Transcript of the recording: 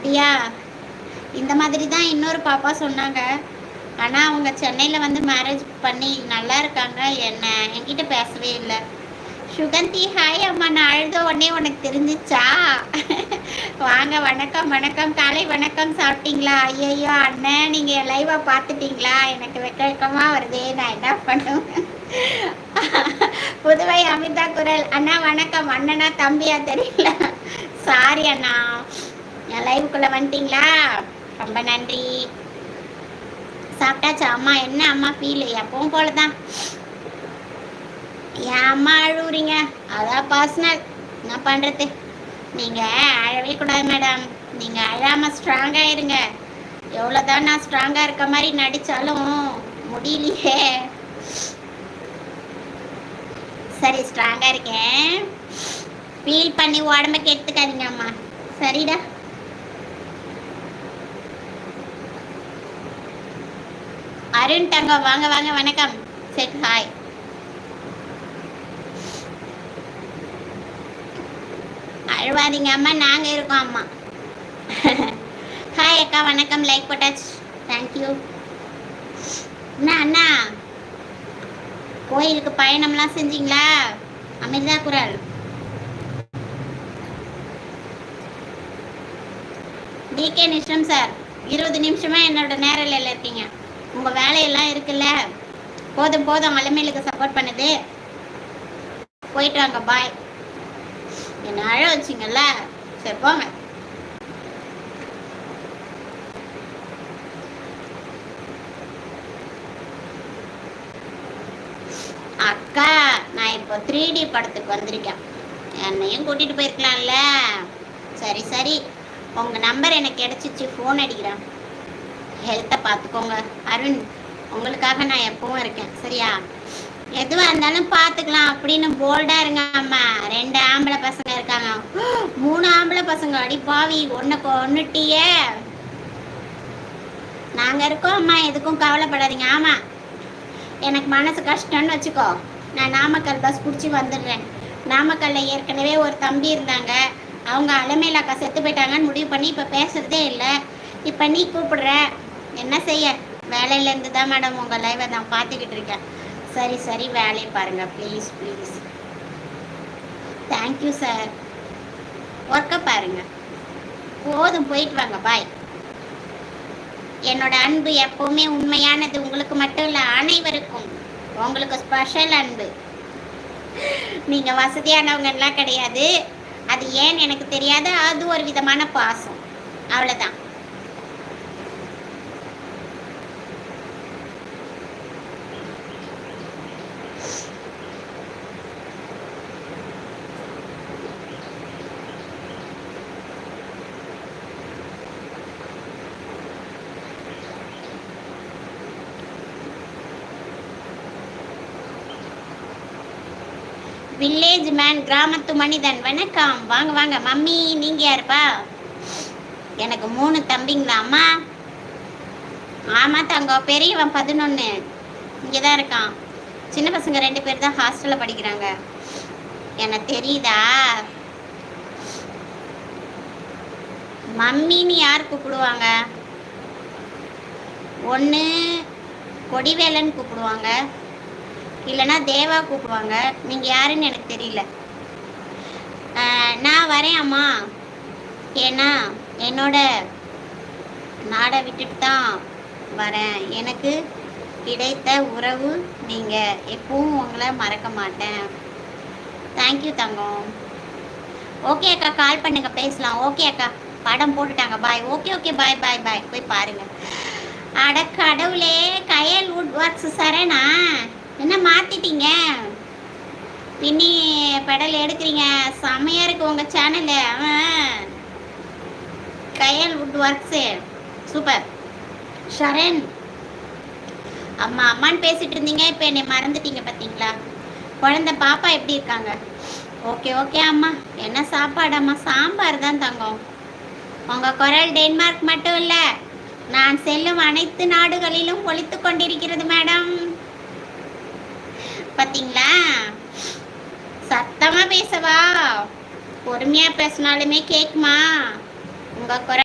அப்படியா? இந்த மாதிரி தான் இன்னொரு பாப்பா சொன்னாங்க. ஆனால் அவங்க சென்னையில் வந்து மேரேஜ் பண்ணி நல்லா இருக்காங்க. என்ன என்கிட்ட பேசவே இல்லை. சுகந்தி ஹாய் அம்மா. நான் அழுத உடனே உனக்கு தெரிஞ்சிச்சா? வாங்க வணக்கம் வணக்கம். காலை வணக்கம். சாப்பிட்டீங்களா? ஐயோ அண்ணன் நீங்கள் லைவாக பார்த்துட்டீங்களா? எனக்கு வெக்க வெக்கமாக வருதே. நான் என்ன பண்ணுவேன்? புதுவை அமிதா குரல். அண்ணா வணக்கம். அண்ணனா தம்பியா தெரியல. சாரி அண்ணா. என் லைவுக்குள்ளே வந்துட்டீங்களா? ரொம்ப நன்றி. சாப்பிட்டாச்சா? அம்மா என்ன அம்மா ஃபீல் எப்பவும் போல தான் என் அம்மா அழுவுறீங்க. அதான் பர்சனல் என்ன பண்ணுறது நீங்கள் அழவே கூடாது மேடம் நீங்கள் அழாமல் ஸ்ட்ராங்காக இருங்க. எவ்வளோதான் நான் ஸ்ட்ராங்காக இருக்க மாதிரி நடித்தாலும் முடியலையே. சரி ஸ்ட்ராங்காக இருக்கேன். ஃபீல் பண்ணி உடம்புக்கு கெடுத்துக்காதீங்க அம்மா. சரிடா. அருண் தங்கம் வாங்க வாங்க வணக்கம். செட் ஹாய் அழுவாதீங்க அம்மா நாங்கள் இருக்கோம் அம்மா. ஹாய் அக்கா வணக்கம். லைக் போட்டாச்சு. தேங்க்யூ அண்ணா அண்ணா. கோயிலுக்கு பயணம்லாம் செஞ்சீங்களா? அமிர்தா குரல். டிகே நிஷம் சார் இருபது நிமிஷமா என்னோட நேரில் இருக்கீங்க. உங்கள் வேலையெல்லாம் இருக்குல்ல. போதும் போதும். அலமேலுக்கு சப்போர்ட் பண்ணுது. போயிட்டு வாங்க பாய் என்ன அழ வச்சிங்கல்ல? சரி போங்க. அக்கா நான் இப்போ த்ரீ டி படத்துக்கு வந்திருக்கேன். என்னையும் கூட்டிட்டு போயிருக்கலாம்ல. சரி சரி. உங்க நம்பர் எனக்கு கிடைச்சிச்சு. ஃபோன் அடிக்கிறேன். ஹெல்த்தை பார்த்துக்கோங்க அருண் உங்களுக்காக நான் எப்பவும் இருக்கேன். சரியா? எதுவாக இருந்தாலும் பார்த்துக்கலாம் அப்படின்னு போல்டாக இருங்க அம்மா. ரெண்டு ஆம்பளை பசங்க இருக்காங்க. மூணு ஆம்பளை பசங்க. அடி பாவி ஒன்று கொன்னுட்டியே நாங்கள் இருக்கோம் அம்மா. எதுக்கும் கவலைப்படாதீங்க. ஆமாம் எனக்கு மனசு கஷ்டம்னு வச்சுக்கோ. நான் நாமக்கல் பஸ் பிடிச்சி வந்துடுறேன். நாமக்கல்ல ஏற்கனவே ஒரு தம்பி இருந்தாங்க. அவங்க அலமேலாக்கா செத்து போயிட்டாங்கன்னு முடிவு பண்ணி இப்போ பேசுகிறதே இல்லை. இப்போ நீ கூப்பிடுற. என்ன செய்ய? வேலையிலேருந்து தான் மேடம் உங்கள் லைவை நான் பார்த்துக்கிட்டு இருக்கேன். சரி சரி வேலையை பாருங்கள் ப்ளீஸ் ப்ளீஸ் தேங்க்யூ சார் ஒர்க்கை பாருங்க. போதும் போயிட்டு வாங்க. பாய் என்னோட அன்பு எப்பவுமே உண்மையானது. உங்களுக்கு மட்டும் இல்லை அனைவருக்கும் உங்களுக்கு ஸ்பெஷல் அன்பு. நீங்கள் வசதியானவங்கலாம் கிடையாது. அது ஏன்னு எனக்கு தெரியாது. அது ஒரு விதமான பாசம். அவ்வளோதான் வில்லேஜ் மேன் கிராமத்து மனிதன். வணக்கம். வாங்க வாங்க. மம்மி நீங்க யாருப்பா? எனக்கு மூணு தம்பிங்களா அம்மா ஆமா தங்க பெரியவன் பதினொன்று இங்கே தான் இருக்கான். சின்ன பசங்க ரெண்டு பேர் தான் ஹாஸ்டலில் படிக்கிறாங்க. எனக்கு தெரியுதா? மம்மின்னு யார் கூப்பிடுவாங்க? ஒன்று கொடிவேலன்னு கூப்பிடுவாங்க. இல்லைன்னா தேவா கூப்பிடுவாங்க. நீங்கள் யாருன்னு எனக்கு தெரியல. நான் வரேன் அம்மா. ஏன்னா என்னோட நாடை விட்டுட்டு தான் வரேன். எனக்கு கிடைத்த உறவு நீங்கள் எப்பவும் உங்களை மறக்க மாட்டேன். தேங்க்யூ தங்கம். ஓகே அக்கா கால் பண்ணுங்க பேசலாம். ஓகே அக்கா படம் போட்டுட்டாங்க. பாய் ஓகே ஓகே பாய் பாய் பாய் போய் பாருங்க. அட கடவுளே கயல் வுட் ஒர்க்ஸ் சரணா என்ன மாத்திட்டீங்க? பின்னி பெடல் எடுக்கிறீங்க. செம்மையா இருக்கு உங்க channel Kayal wood works super. Sharan அம்மா அம்மான்னு பேசிட்டு இருந்தீங்க இப்போ என்னை மறந்துட்டீங்க பார்த்தீங்களா குழந்தை பாப்பா எப்படி இருக்காங்க? ஓகே ஓகே அம்மா. என்ன சாப்பாடு அம்மா? சாம்பார் தான் தங்கம். உங்கள் குரல் டென்மார்க் மட்டும் இல்லை நான் செல்லும் அனைத்து நாடுகளிலும் ஒழித்து கொண்டிருக்கிறது மேடம். பாத்தீங்களா? சத்தமா பேசவா. பொறுமையா பேசினாலுமே கேக்குமா? உங்க குரல்